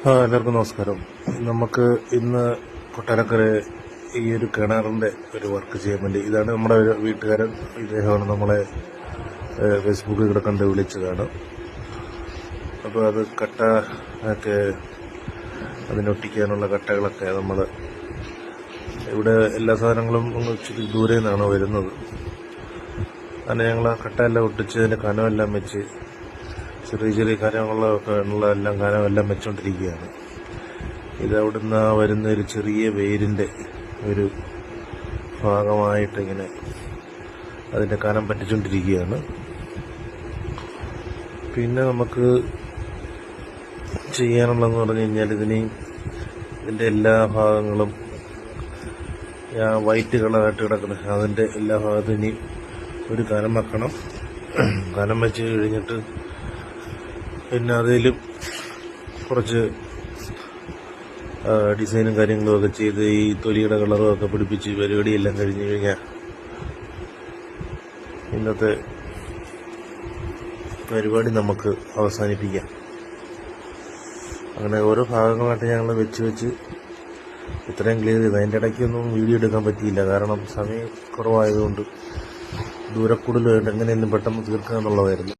എല്ലാവർക്കും നമസ്കാരം. നമുക്ക് ഇന്ന് കൊട്ടാരക്കര ഈ ഒരു കിണറിന്റെ ഒരു വർക്ക് ചെയ്യാൻ വേണ്ടി ഇതാണ് നമ്മുടെ ഒരു വീട്ടുകാരൻ ഇദ്ദേഹമാണ് നമ്മളെ ഫേസ്ബുക്കിൽ കൂടെ കണ്ട് വിളിച്ചതാണ്. അപ്പോൾ അത് കട്ട ഒക്കെ അതിനൊട്ടിക്കാനുള്ള കട്ടകളൊക്കെ നമ്മൾ ഇവിടെ എല്ലാ സാധനങ്ങളും ഇച്ചിരി ദൂരെ നിന്നാണ് വരുന്നത്. അങ്ങനെ ഞങ്ങൾ ആ കട്ടയെല്ലാം ഒട്ടിച്ച് അതിന്റെ കനമെല്ലാം വെച്ച് ചെറിയ ചെറിയ കാര്യങ്ങളൊക്കെ ഉള്ള എല്ലാം കനമെല്ലാം വെച്ചുകൊണ്ടിരിക്കുകയാണ് ഇത് വരുന്ന ഒരു ചെറിയ വേരിന്റെ ഒരു ഭാഗമായിട്ട് ഇങ്ങനെ അതിന്റെ കനം പറ്റിച്ചുകൊണ്ടിരിക്കുകയാണ് പിന്നെ നമുക്ക് ചെയ്യാനുള്ളതെന്ന് പറഞ്ഞു കഴിഞ്ഞാൽ ഇതിന് ഇതിന്റെ എല്ലാ ഭാഗങ്ങളും വൈറ്റ് കളറായിട്ട് കിടക്കുന്നത് അതിന്റെ എല്ലാ ഭാഗത്തും ഇനി ഒരു കനം വെക്കണം. കനം വെച്ച് കഴിഞ്ഞിട്ട് പിന്നെ അതിലും കുറച്ച് ഡിസൈനും കാര്യങ്ങളും ഒക്കെ ചെയ്ത് ഈ തൊലിയുടെ കളറും ഒക്കെ പിടിപ്പിച്ച് പരിപാടിയെല്ലാം കഴിഞ്ഞു കഴിഞ്ഞാൽ ഇന്നത്തെ പരിപാടി നമുക്ക് അവസാനിപ്പിക്കാം. അങ്ങനെ ഓരോ ഭാഗങ്ങളായിട്ട് ഞങ്ങൾ വെച്ച് വെച്ച് ഇത്രയും ക്ലിയർ ചെയ്ത്. അതിന്റെ ഇടയ്ക്കൊന്നും വീഡിയോ എടുക്കാൻ പറ്റിയില്ല. കാരണം സമയം കുറവായതുകൊണ്ട് ദൂരക്കൂടുതലായിട്ട് എങ്ങനെയൊന്നും പെട്ടെന്ന് തീർക്കുക എന്നുള്ളതായിരുന്നു.